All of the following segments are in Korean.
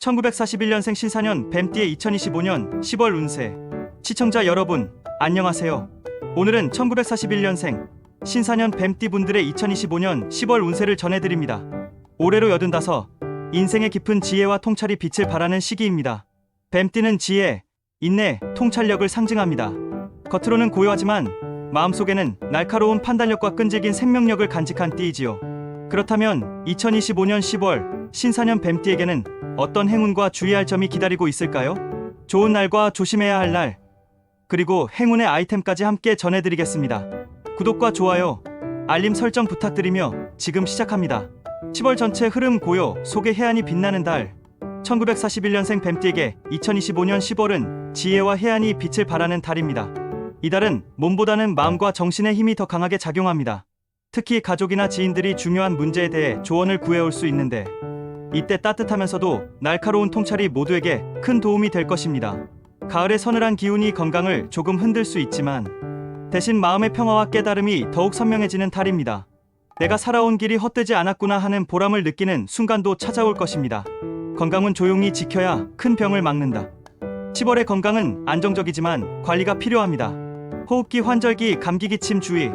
1941년생 신사년 뱀띠의 2025년 10월 운세. 시청자 여러분, 안녕하세요. 오늘은 1941년생 신사년 뱀띠 분들의 2025년 10월 운세를 전해드립니다. 올해로 여든 다섯, 인생의 깊은 지혜와 통찰이 빛을 발하는 시기입니다. 뱀띠는 지혜, 인내, 통찰력을 상징합니다. 겉으로는 고요하지만 마음속에는 날카로운 판단력과 끈질긴 생명력을 간직한 띠이지요. 그렇다면 2025년 10월 신사년 뱀띠에게는 어떤 행운과 주의할 점이 기다리고 있을까요? 좋은 날과 조심해야 할 날, 그리고 행운의 아이템까지 함께 전해드리겠습니다. 구독과 좋아요, 알림 설정 부탁드리며 지금 시작합니다. 10월 전체 흐름 고요, 속의 해안이 빛나는 달. 1941년생 뱀띠에게 2025년 10월은 지혜와 해안이 빛을 발하는 달입니다. 이 달은 몸보다는 마음과 정신의 힘이 더 강하게 작용합니다. 특히 가족이나 지인들이 중요한 문제에 대해 조언을 구해올 수 있는데 이때 따뜻하면서도 날카로운 통찰이 모두에게 큰 도움이 될 것입니다. 가을의 서늘한 기운이 건강을 조금 흔들 수 있지만 대신 마음의 평화와 깨달음이 더욱 선명해지는 달입니다. 내가 살아온 길이 헛되지 않았구나 하는 보람을 느끼는 순간도 찾아올 것입니다. 건강은 조용히 지켜야 큰 병을 막는다. 10월의 건강은 안정적이지만 관리가 필요합니다. 호흡기, 환절기, 감기, 기침 주의.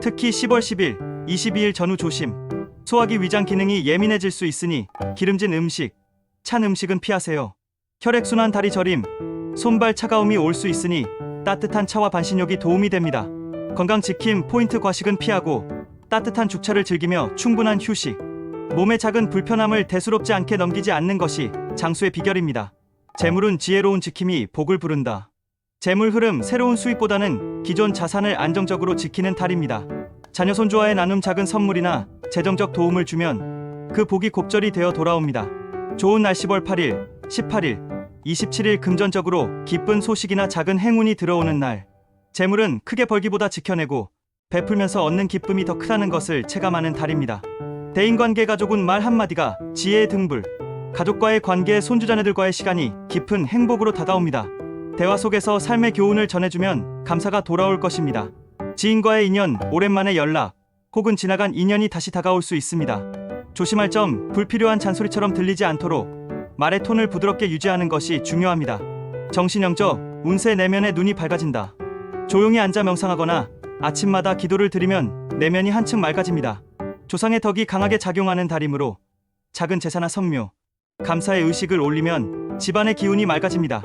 특히 10월 10일, 22일 전후 조심. 소화기 위장 기능이 예민해질 수 있으니 기름진 음식, 찬 음식은 피하세요. 혈액순환 다리 저림, 손발 차가움이 올 수 있으니 따뜻한 차와 반신욕이 도움이 됩니다. 건강 지킴 포인트 과식은 피하고 따뜻한 죽차를 즐기며 충분한 휴식. 몸의 작은 불편함을 대수롭지 않게 넘기지 않는 것이 장수의 비결입니다. 재물은 지혜로운 지킴이 복을 부른다. 재물 흐름 새로운 수입보다는 기존 자산을 안정적으로 지키는 달입니다. 자녀 손주와의 나눔 작은 선물이나 재정적 도움을 주면 그 복이 곱절이 되어 돌아옵니다. 좋은 날 10월 8일, 18일, 27일 금전적으로 기쁜 소식이나 작은 행운이 들어오는 날. 재물은 크게 벌기보다 지켜내고 베풀면서 얻는 기쁨이 더 크다는 것을 체감하는 달입니다. 대인관계 가족은 말 한마디가 지혜의 등불. 가족과의 관계, 손주자녀들과의 시간이 깊은 행복으로 다가옵니다. 대화 속에서 삶의 교훈을 전해주면 감사가 돌아올 것입니다. 지인과의 인연, 오랜만에 연락, 혹은 지나간 인연이 다시 다가올 수 있습니다. 조심할 점, 불필요한 잔소리처럼 들리지 않도록 말의 톤을 부드럽게 유지하는 것이 중요합니다. 정신영적, 운세 내면의 눈이 밝아진다. 조용히 앉아 명상하거나 아침마다 기도를 드리면 내면이 한층 맑아집니다. 조상의 덕이 강하게 작용하는 달이므로 작은 제사나 성묘, 감사의 의식을 올리면 집안의 기운이 맑아집니다.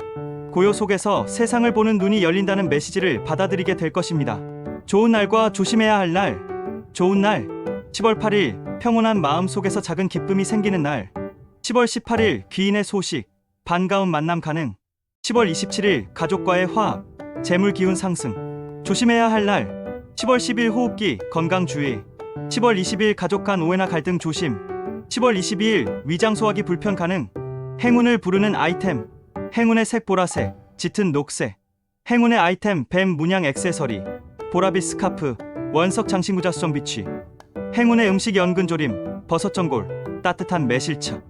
고요 속에서 세상을 보는 눈이 열린다는 메시지를 받아들이게 될 것입니다. 좋은 날과 조심해야 할 날. 좋은 날. 10월 8일 평온한 마음 속에서 작은 기쁨이 생기는 날. 10월 18일 귀인의 소식. 반가운 만남 가능. 10월 27일 가족과의 화합. 재물 기운 상승. 조심해야 할 날. 10월 10일 호흡기 건강 주의. 10월 20일 가족 간 오해나 갈등 조심. 10월 22일 위장 소화기 불편 가능. 행운을 부르는 아이템. 행운의 색 보라색, 짙은 녹색. 행운의 아이템 뱀 문양 액세서리. 보라빛 스카프, 원석 장신구자 수정 비취. 행운의 음식 연근조림, 버섯전골, 따뜻한 매실차.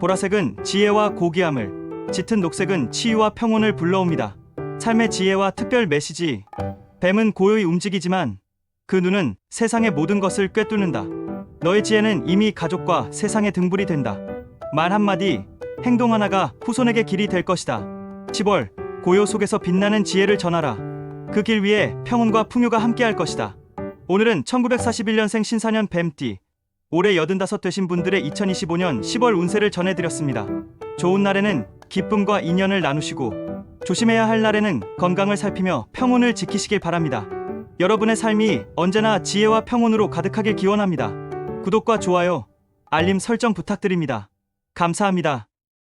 보라색은 지혜와 고귀함을, 짙은 녹색은 치유와 평온을 불러옵니다. 삶의 지혜와 특별 메시지. 뱀은 고요히 움직이지만 그 눈은 세상의 모든 것을 꿰뚫는다. 너의 지혜는 이미 가족과 세상의 등불이 된다. 말 한마디, 행동 하나가 후손에게 길이 될 것이다. 10월, 고요 속에서 빛나는 지혜를 전하라. 그 길 위에 평온과 풍요가 함께할 것이다. 오늘은 1941년생 신사년 뱀띠, 올해 85 되신 분들의 2025년 10월 운세를 전해드렸습니다. 좋은 날에는 기쁨과 인연을 나누시고, 조심해야 할 날에는 건강을 살피며 평온을 지키시길 바랍니다. 여러분의 삶이 언제나 지혜와 평온으로 가득하길 기원합니다. 구독과 좋아요, 알림 설정 부탁드립니다. 감사합니다.